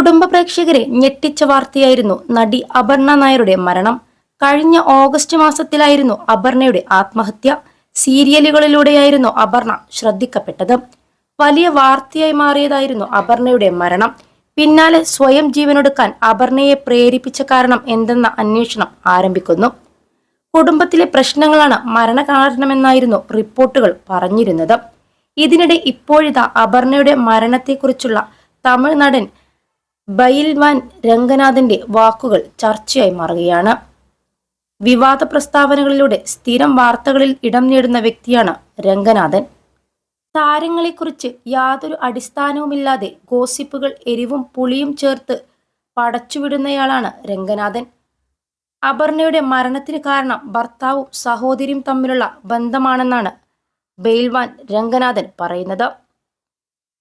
കുടുംബ പ്രേക്ഷകരെ ഞെട്ടിച്ച വാർത്തയായിരുന്നു നടി അപർണ നായരുടെ മരണം. കഴിഞ്ഞ ഓഗസ്റ്റ് മാസത്തിലായിരുന്നു അപർണയുടെ ആത്മഹത്യ. സീരിയലുകളിലൂടെയായിരുന്നു അപർണ ശ്രദ്ധിക്കപ്പെട്ടത്. വലിയ വാർത്തയായി മാറിയതായിരുന്നു അപർണയുടെ മരണം. പിന്നാലെ സ്വയം ജീവനൊടുക്കാൻ അപർണയെ പ്രേരിപ്പിച്ച കാരണം എന്തെന്ന അന്വേഷണം ആരംഭിക്കുന്നു. കുടുംബത്തിലെ പ്രശ്നങ്ങളാണ് മരണകാരണമെന്നായിരുന്നു റിപ്പോർട്ടുകൾ പറഞ്ഞിരുന്നത്. ഇതിനിടെ ഇപ്പോഴിതാ അപർണയുടെ മരണത്തെക്കുറിച്ചുള്ള തമിഴ് നടൻ ബൈൽവാൻ രംഗനാഥന്റെ വാക്കുകൾ ചർച്ചയായി മാറുകയാണ്. വിവാദ പ്രസ്താവനകളിലൂടെ സ്ഥിരം വാർത്തകളിൽ ഇടം നേടുന്ന വ്യക്തിയാണ് രംഗനാഥൻ. താരങ്ങളെക്കുറിച്ച് യാതൊരു അടിസ്ഥാനവുമില്ലാതെ ഗോസിപ്പുകൾ എരിവും പുളിയും ചേർത്ത് പടച്ചുവിടുന്നയാളാണ് രംഗനാഥൻ. അപർണയുടെ മരണത്തിന് കാരണം ഭർത്താവും സഹോദരിയും തമ്മിലുള്ള ബന്ധമാണെന്നാണ് ബെയിൽവാൻ രംഗനാഥൻ പറയുന്നത്.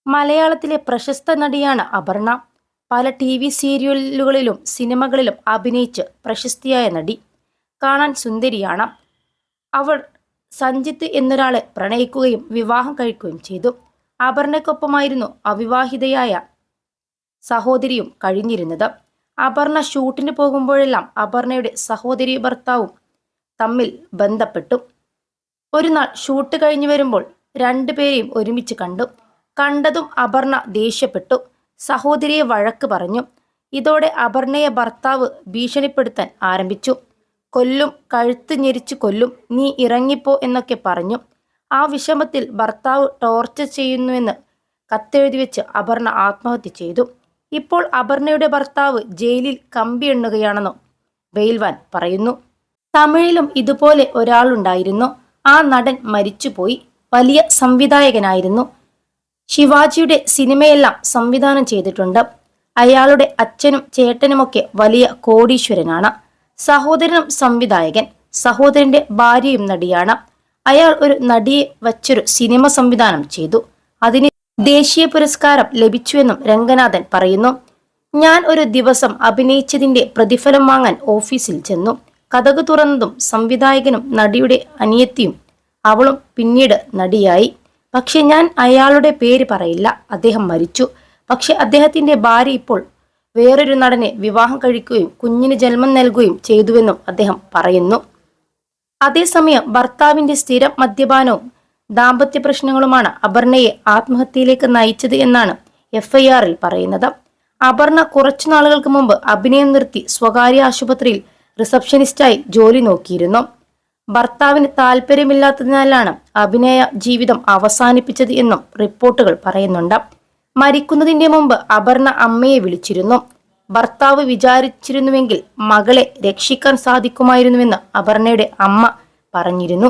മലയാളത്തിലെ പ്രശസ്ത നടിയാണ് അപർണ. പല ടി വി സീരിയലുകളിലും സിനിമകളിലും അഭിനയിച്ച് പ്രശസ്തിയായ നടി. കാണാൻ സുന്ദരിയാണ്. അവൾ സഞ്ജിത്ത് എന്നൊരാളെ പ്രണയിക്കുകയും വിവാഹം കഴിക്കുകയും ചെയ്തു. അപർണയ്ക്കൊപ്പമായിരുന്നു അവിവാഹിതയായ സഹോദരിയും കഴിഞ്ഞിരുന്നത്. അപർണ ഷൂട്ടിന് പോകുമ്പോഴെല്ലാം അപർണയുടെ സഹോദരി ഭർത്താവും തമ്മിൽ ബന്ധപ്പെട്ടു. ഒരു നാൾ ഷൂട്ട് കഴിഞ്ഞു വരുമ്പോൾ രണ്ടുപേരെയും ഒരുമിച്ച് കണ്ടു. കണ്ടതും അപർണ ദേഷ്യപ്പെട്ടു. സഹോദരിയെ വഴക്ക് പറഞ്ഞു. ഇതോടെ അപർണയെ ഭർത്താവ് ഭീഷണിപ്പെടുത്താൻ ആരംഭിച്ചു. കൊല്ലും കഴുത്ത് ഞെരിച്ച് കൊല്ലും നീ ഇറങ്ങിപ്പോ എന്നൊക്കെ പറഞ്ഞു. ആ വിഷമത്തിൽ ഭർത്താവ് ടോർച്ചർ ചെയ്യുന്നുവെന്ന് കത്തെഴുതി വെച്ച് അപർണ ആത്മഹത്യ ചെയ്തു. ഇപ്പോൾ അപർണയുടെ ഭർത്താവ് ജയിലിൽ കമ്പി എണ്ണുകയാണെന്നും ബെയിൽവാൻ പറയുന്നു. തമിഴിലും ഇതുപോലെ ഒരാളുണ്ടായിരുന്നു. ആ നടൻ മരിച്ചുപോയി. വലിയ സംവിധായകനായിരുന്നു. ശിവാജിയുടെ സിനിമയെല്ലാം സംവിധാനം ചെയ്തിട്ടുണ്ട്. അയാളുടെ അച്ഛനും ചേട്ടനുമൊക്കെ വലിയ കോടീശ്വരനാണ്. സഹോദരനും സംവിധായകൻ സഹോദരന്റെ ഭാര്യയും നടിയാണ്. അയാൾ ഒരു നടിയെ വച്ചൊരു സിനിമ സംവിധാനം ചെയ്തു. അതിന് ദേശീയ പുരസ്കാരം ലഭിച്ചുവെന്നും രംഗനാഥൻ പറയുന്നു. ഞാൻ ഒരു ദിവസം അഭിനയിച്ചതിന്റെ പ്രതിഫലം വാങ്ങാൻ ഓഫീസിൽ ചെന്നു. കഥക് തുറന്നതും സംവിധായകനും നടിയുടെ അനിയത്തിയും അവളും പിന്നീട് നടിയായി. പക്ഷെ ഞാൻ അയാളുടെ പേര് പറയില്ല. അദ്ദേഹം മരിച്ചു. പക്ഷെ അദ്ദേഹത്തിന്റെ ഭാര്യ ഇപ്പോൾ വേറൊരു നടനെ വിവാഹം കഴിക്കുകയും കുഞ്ഞിന് ജന്മം നൽകുകയും ചെയ്തുവെന്നും അദ്ദേഹം പറയുന്നു. അതേസമയം ഭർത്താവിന്റെ സ്ഥിരം മദ്യപാനവും ദാമ്പത്യ പ്രശ്നങ്ങളുമാണ് അപർണയെ ആത്മഹത്യയിലേക്ക് നയിച്ചത് എന്നാണ് എഫ്ഐആറിൽ പറയുന്നത്. അപർണ കുറച്ചു നാളുകൾക്ക് മുമ്പ് അഭിനയം നിർത്തി സ്വകാര്യ ആശുപത്രിയിൽ റിസപ്ഷനിസ്റ്റായി ജോലി നോക്കിയിരുന്നു. ഭർത്താവിന് താല്പര്യമില്ലാത്തതിനാലാണ് അഭിനയ ജീവിതം അവസാനിപ്പിച്ചത് എന്നും റിപ്പോർട്ടുകൾ പറയുന്നുണ്ട്. മരിക്കുന്നതിന്റെ മുമ്പ് അപർണ അമ്മയെ വിളിച്ചിരുന്നു. ഭർത്താവ് വിചാരിച്ചിരുന്നുവെങ്കിൽ മകളെ രക്ഷിക്കാൻ സാധിക്കുമായിരുന്നുവെന്ന് അപർണയുടെ അമ്മ പറഞ്ഞിരുന്നു.